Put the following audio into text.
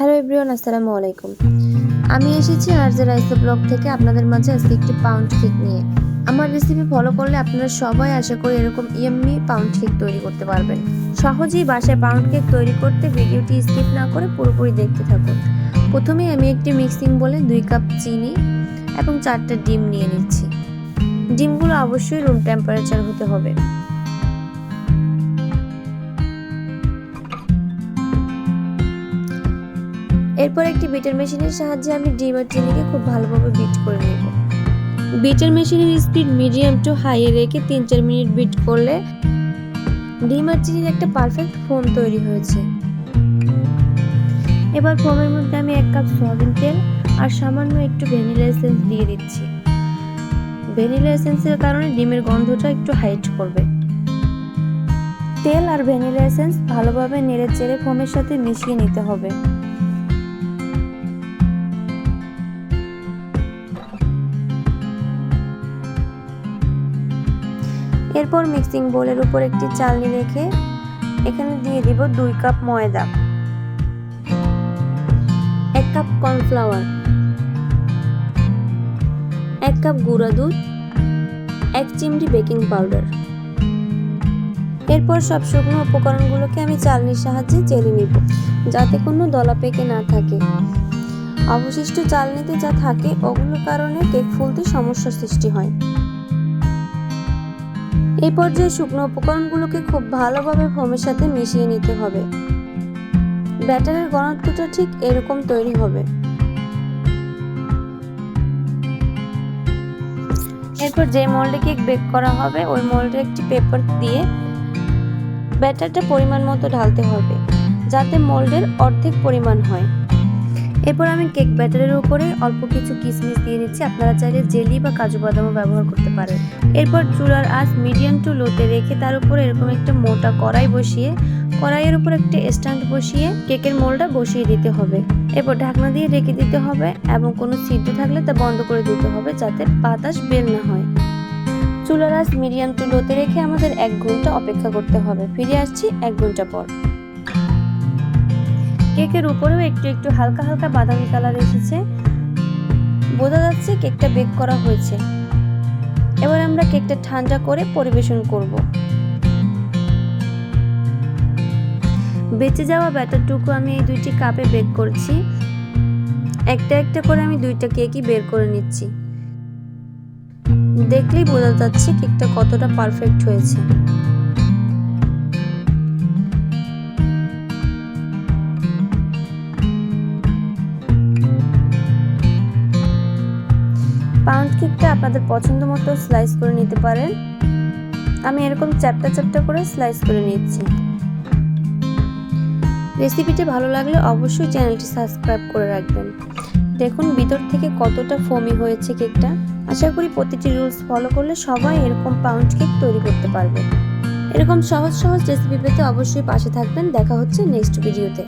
Hello everyone, আসসালামু আলাইকুম। আমি এসেছি আরজে রাইস ব্লগ থেকে আপনাদের মাঝে আজকে একটি পাউন্ড কেক নিয়ে। আমার রেসিপি ফলো করলে আপনারা সবাই আশা করি এরকম ইয়াম্মি পাউন্ড কেক তৈরি করতে পারবেন। সহজেই বাসায় পাউন্ড কেক তৈরি করতে ভিডিওটি স্কিপ না করে পুরোপুরি দেখতে থাকুন। প্রথমে আমি একটি মিক্সিং বলে দুই কাপ চিনি এবং চারটা ডিম নিয়ে নিচ্ছি। ডিমগুলো অবশ্যই রুম টেম্পারেচার হতে হবে। এরপর একটি বিটার মেশিনের সাহায্যে আমি ডিম আর চিনিকে খুব ভালোভাবে বিট করে নেব। বিটার মেশিনের স্পিড মিডিয়াম টু হাইয়ে রেখে তিন চার মিনিট বিট করলে ডিম আর চিনির একটা পারফেক্ট ফোম তৈরি হয়েছে। এবার ফোমের মধ্যে আমি এক কাপ সয়াবিন তেল আর সামান্য একটু ভ্যানিলা এসেন্স দিয়ে দিচ্ছি। ভ্যানিলা এসেন্সের কারণে ডিমের গন্ধটা একটু হাইট করবে। তেল আর ভ্যানিলা এসেন্স ভালোভাবে নেড়ে চেড়ে ফোমের সাথে মিশিয়ে নিতে হবে। এরপর মিক্সিং বোলের উপর একটি চালনি রেখে এখানে দিয়ে দিব দুই কাপ ময়দা, এক কাপ কর্নফ্লাওয়ার এক কাপ গুঁড়া দুধ, এক চিমটি বেকিং পাউডার এরপর সব শুকনো উপকরণগুলোকে আমি চালনির সাহায্যে চেলে নিব, যাতে কোনো দলা পেকে না থাকে। অবশিষ্ট চালনিতে যা থাকে, ওগুলোর কারণে কেক ফুলতে সমস্যার সৃষ্টি হয়। এই পর্যায়ে শুকনো উপকরণগুলোকে খুব ভালোভাবে ফোমের সাথে মিশিয়ে নিতে হবে। ব্যাটারের ঘনত্বটা ঠিক এরকম তৈরি হবে। এরপর যে মোল্ডে কেক বেক করা হবে, ওই মোল্ডে একটি পেপার দিয়ে ব্যাটারটা পরিমাণ মতো ঢালতে হবে, যাতে মোল্ডের অর্ধেক পরিমাণ হয়। এরপর আমি কেক ব্যাটারের উপরে অল্প কিছু কিশমিশ দিয়ে দিচ্ছি। আপনারা চাইলে জেলি বা কাজু বাদামও ব্যবহার করতে পারেন। এরপর চুলার আঁচ মিডিয়াম টু লোতে রেখে তার উপরে এরকম একটা মোটা কড়াই বসিয়ে, কড়াইয়ের উপর একটা স্ট্যান্ড বসিয়ে কেকের মোলটা বসিয়ে দিতে হবে। এরপর ঢাকনা দিয়ে রেখে দিতে হবে এবং কোনো সিদ্ধ থাকলে তা বন্ধ করে দিতে হবে যাতে বাতাস বের না হয়। চুলার আঁচ মিডিয়াম টু লোতে রেখে আমাদের এক ঘণ্টা অপেক্ষা করতে হবে। ফিরে আসছি এক ঘণ্টা পর। কেকের উপরেও একটু একটু হালকা হালকা বাদামি কালার এসেছে। বোঝা যাচ্ছে কেকটা বেক করা হয়েছে। এবার আমরা কেকটা ঠান্ডা করে পরিবেশন করব। বেঁচে যাওয়া ব্যাটারটুকু আমি এই দুইটি কাপে বেক করছি। একটা একটা করে আমি দুইটা কেকই বের করে নিচ্ছি। দেখলেই বোঝা যাচ্ছে কেকটা কতটা পারফেক্ট হয়েছে। কেকটা আপনাদের পছন্দ মতো স্লাইস করে নিতে পারেন। আমি এরকম চ্যাপটা চ্যাপটা করে স্লাইস করে নিচ্ছি। রেসিপিটি ভালো লাগলে অবশ্যই চ্যানেলটি সাবস্ক্রাইব করে রাখবেন। দেখুন ভিতর থেকে কতটা ফমি হয়েছে কেকটা। আশা করি প্রতিটি রুলস ফলো করলে সবাই এরকম পাউন্ড কেক তৈরি করতে পারবে। এরকম সহজ সহজ রেসিপি পেতে অবশ্যই পাশে থাকবেন। দেখা হচ্ছে নেক্সট ভিডিওতে